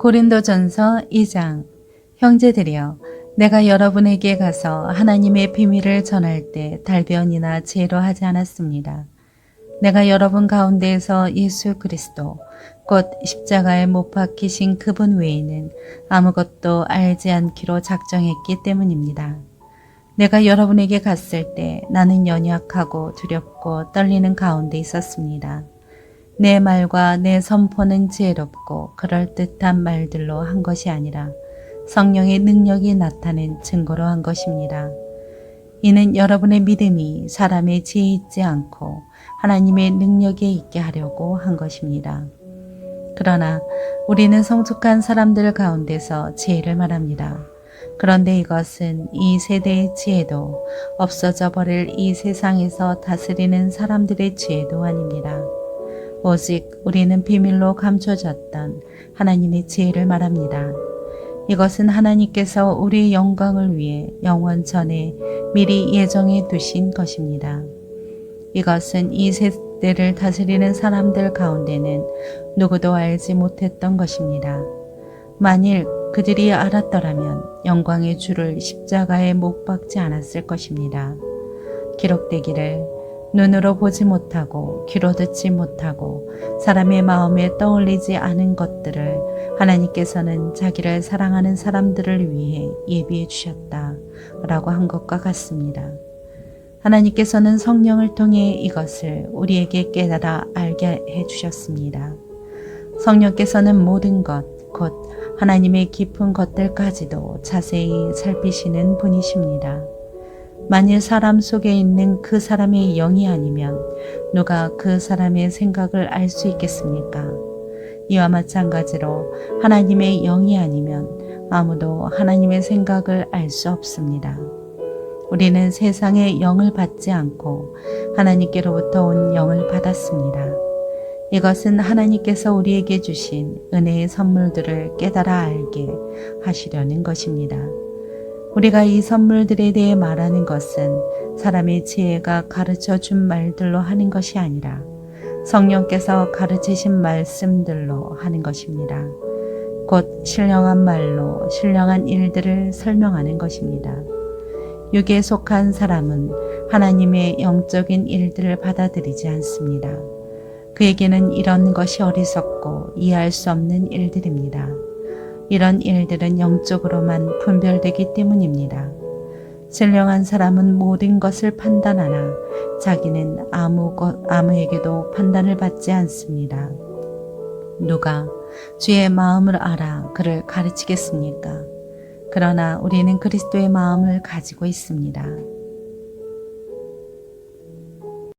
고린도전서 2장 형제들이여 내가 여러분에게 가서 하나님의 비밀을 전할 때 달변이나 죄로 하지 않았습니다. 내가 여러분 가운데에서 예수 그리스도 곧 십자가에 못 박히신 그분 외에는 아무것도 알지 않기로 작정했기 때문입니다. 내가 여러분에게 갔을 때 나는 연약하고 두렵고 떨리는 가운데 있었습니다. 내 말과 내 선포는 지혜롭고 그럴듯한 말들로 한 것이 아니라 성령의 능력이 나타낸 증거로 한 것입니다. 이는 여러분의 믿음이 사람의 지혜 있지 않고 하나님의 능력에 있게 하려고 한 것입니다. 그러나 우리는 성숙한 사람들 가운데서 지혜를 말합니다. 그런데 이것은 이 세대의 지혜도 없어져 버릴 이 세상에서 다스리는 사람들의 지혜도 아닙니다. 오직 우리는 비밀로 감춰졌던 하나님의 지혜를 말합니다. 이것은 하나님께서 우리의 영광을 위해 영원 전에 미리 예정해 두신 것입니다. 이것은 이 세대를 다스리는 사람들 가운데는 누구도 알지 못했던 것입니다. 만일 그들이 알았더라면 영광의 주를 십자가에 못 박지 않았을 것입니다. 기록되기를 눈으로 보지 못하고 귀로 듣지 못하고 사람의 마음에 떠올리지 않은 것들을 하나님께서는 자기를 사랑하는 사람들을 위해 예비해 주셨다 라고 한 것과 같습니다. 하나님께서는 성령을 통해 이것을 우리에게 깨달아 알게 해 주셨습니다. 성령께서는 모든 것, 곧 하나님의 깊은 것들까지도 자세히 살피시는 분이십니다. 만일 사람 속에 있는 그 사람의 영이 아니면 누가 그 사람의 생각을 알 수 있겠습니까? 이와 마찬가지로 하나님의 영이 아니면 아무도 하나님의 생각을 알 수 없습니다. 우리는 세상의 영을 받지 않고 하나님께로부터 온 영을 받았습니다. 이것은 하나님께서 우리에게 주신 은혜의 선물들을 깨달아 알게 하시려는 것입니다. 우리가 이 선물들에 대해 말하는 것은 사람의 지혜가 가르쳐 준 말들로 하는 것이 아니라 성령께서 가르치신 말씀들로 하는 것입니다. 곧 신령한 말로 신령한 일들을 설명하는 것입니다. 육에 속한 사람은 하나님의 영적인 일들을 받아들이지 않습니다. 그에게는 이런 것이 어리석고 이해할 수 없는 일들입니다. 이런 일들은 영적으로만 분별되기 때문입니다. 신령한 사람은 모든 것을 판단하나 자기는 아무 것, 아무에게도 판단을 받지 않습니다. 누가 주의 마음을 알아 그를 가르치겠습니까? 그러나 우리는 그리스도의 마음을 가지고 있습니다.